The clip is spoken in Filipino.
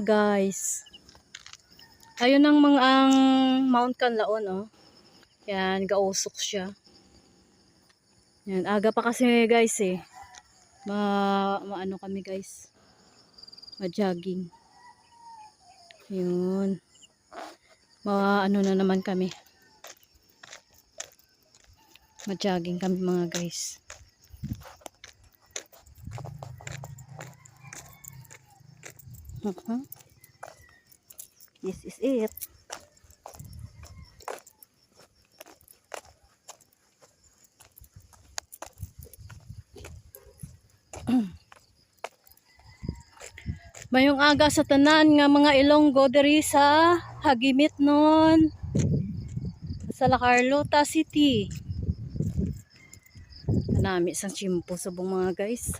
guys. Ayun ang mga ang Mount Canlaon oh. Yan, gausok siya. Yan, aga pa kasi guys eh. Ma, maano kami guys. Ma-jogging. Yun. Ma, na naman kami. Ma-jogging kami mga guys. Mhm. This is it. Mayong aga sa tanan nga mga Ilonggo diri sa Hagimit nun sa La Carlota City. Nami sa chimpo subong mga guys.